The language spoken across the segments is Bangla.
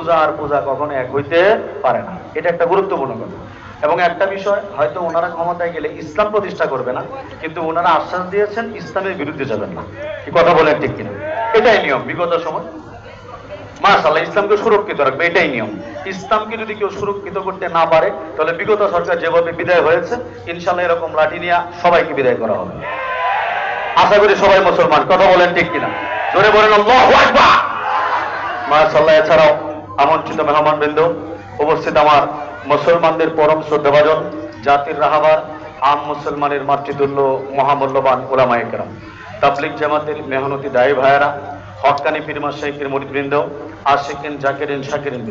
পূজা আর পূজা কখনো এক হইতে পারে না। এটা একটা গুরুত্বপূর্ণ কথা। এবং একটা বিষয়, হয়তো ওনারা ক্ষমতায় গেলে ইসলাম প্রতিষ্ঠা করবে না, কিন্তু ওনারা আশ্বাস দিয়েছেন ইসলামের বিরুদ্ধে যাবেন না। কি কথা বলেন ঠিক কিনা? এটাই নিয়ম বিগত সময়। মাশাল্লাহ ইসলামকে সুরক্ষিত রাখবে, এটাই নিয়ম। ইসলামকে যদি কেউ সুরক্ষিত করতে না পারে, তাহলে বিগত সরকার যেভাবে বিদায় হয়েছে ইনশাল্লাহ এরকম লাঠি নিয়ে সবাইকে বিদায় করা হবে। আশা করি সবাই মুসলমান। কথা বলেন ঠিক কিনা? জোরে বলেন আকবার! এছাড়াও আমন্ত্রিত মেহমান বৃন্দ উপস্থিত আমার মুসলমানদের পরম শ্রদ্ধাভাজন, জাতির রাহাবার, আম মুসলমানের মাতৃতুল্য, মহামূল্যবান ওলামা একরাম তাবলিক জামাতের মেহনতি দায়ী ভাইয়েরা, হকানি পীরমা শেখের মুরিদবৃন্দ, আশিকিন, জাকিরিন, শাকিরিন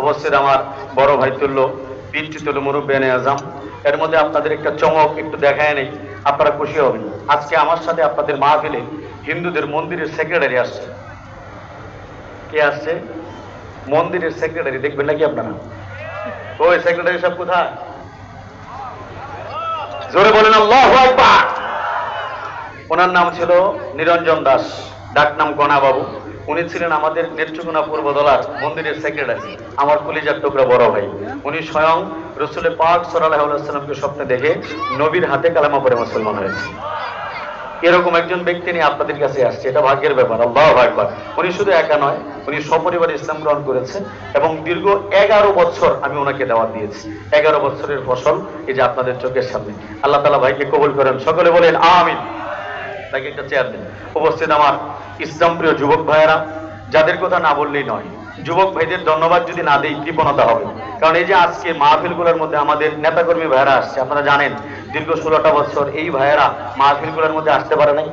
উপস্থিত আমার বড় ভাই তুল্য পিতৃতুল্য মুরব্বেনে আজম। এর মধ্যে আপনাদের একটা চমক একটু দেখায় নেই, আপনারা খুশি হবেন। আজকে আমার সাথে আপনাদের মা মাহফিলে হিন্দুদের মন্দিরের সেক্রেটারি আসছে। কে আসছে? মন্দিরের সেক্রেটারি দেখবেন নাকি আপনারা? ওই সেক্রেটারি সব কোথায়? জোরে বলেন ওনার নাম ছিল নিরঞ্জন দাস। ডাক নাম গণা বাবু। উনি ছিলেন আমাদের নেত্রকোনা পূর্বদলার মন্দিরের সেক্রেটারি আমার কলিজার টুকরা বড় ভাই। উনি স্বয়ং রসুলের পাক সাল্লাহামকে স্বপ্নে দেখে নবীর হাতে কালামা পরে মুসলমান হয়েছে। এরকম একজন ব্যক্তি নিয়ে আপনাদের কাছে আসছে, এটা ভাগ্যের ব্যাপার, আল্লাহ ভাগবার উনি শুধু একা নয়, উনি সপরিবারে ইসলাম গ্রহণ করেছে এবং দীর্ঘ এগারো বছর আমি ওনাকে দাওয়াত দিয়েছি। এগারো বছরের ফসল এই যে আপনাদের চোখের সামনে। আল্লাহ তালা ভাইকে কবুল করেন। সকলে বলেন, আমিন। তাকে একটা চেয়ার দেন উপস্থিত আমার ইসলাম প্রিয় যুবক ভাইয়েরা, যাদের কথা না বললেই নয়, যুবক ভাইদের ধন্যবাদ যদি না দেই, কৃপণতা হবে। কারণ এই যে আজকে মাহফিলগুলোর মধ্যে আমাদের নেতাকর্মী ভাইরা আসছে, আপনারা জানেন দীর্ঘ ষোলোটা বছর এই ভাইয়েরা মাহফিলগুলোর মধ্যে আসতে পারে নাই।